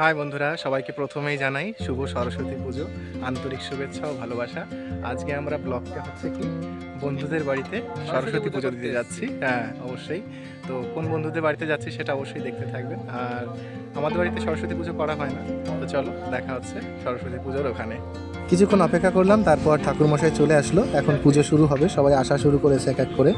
High বন্ধুরা, সবাইকে প্রথমেই জানাই শুভ সরস্বতী পুজো, আন্তরিক শুভেচ্ছা ও ভালোবাসা। আজকে আমরা ব্লগটা হচ্ছে কি, বন্ধুদের বাড়িতে সরস্বতী পুজো দিতে যাচ্ছি। হ্যাঁ অবশ্যই। তো কোন বন্ধুদের বাড়িতে যাচ্ছি সেটা অবশ্যই দেখতে থাকবেন। আর আমাদের বাড়িতে সরস্বতী পুজো করা হয় না। তো চলো, দেখা হচ্ছে সরস্বতী পুজোর ওখানে। কিছুক্ষণ অপেক্ষা করলাম, তারপর ঠাকুরমশাই চলে আসলো। এখন পুজো শুরু হবে, সবাই আসা শুরু করেছে এক এক করে।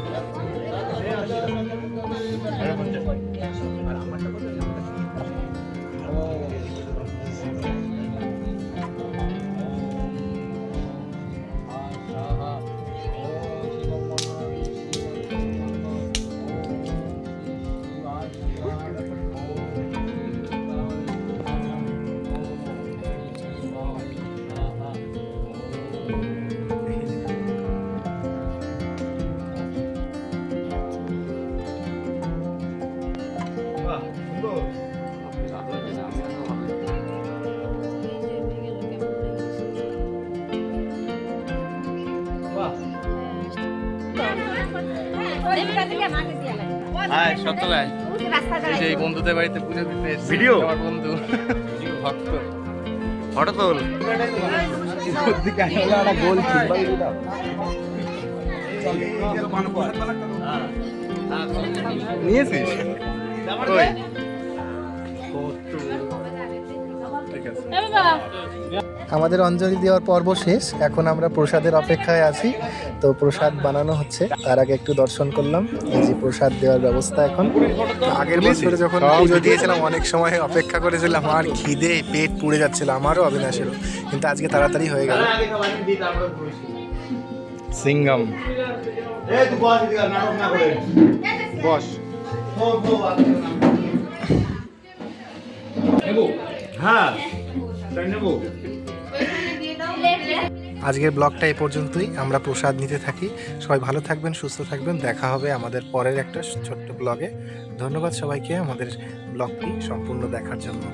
হ্যাঁ সত্য গায়ে এই যে এই বন্ধুদের বাড়িতে পুজো দিতে ভিডিও? আমার বন্ধু ভক্ত ফটো তোল নিয়েছিস আমাদের অঞ্জলি দেওয়ার পর্ব শেষ। এখন আমরা প্রসাদের অপেক্ষায় আছি। তো প্রসাদ বানানো হচ্ছে। তার আগে একটু দর্শন করলাম। এই যে প্রসাদ দেওয়ার ব্যবস্থা এখন। আগের বছরে যখন পুজো দিয়েছিলাম অনেক সময় অপেক্ষা করেছিলাম আর খিদে পেট পুড়ে যাচ্ছিল আমারও অবিনাশেরও। কিন্তু আজকে তাড়াতাড়ি হয়ে গেল। সিঙ্গাম। বস। হ্যাঁ আজকের ব্লগটা এই পর্যন্তই, আমরা প্রসাদ নিতে থাকি। সবাই ভালো থাকবেন, সুস্থ থাকবেন। দেখা হবে আমাদের পরের একটা ছোট্ট ব্লগে। ধন্যবাদ সবাইকে আমাদের ব্লগটি সম্পূর্ণ দেখার জন্য।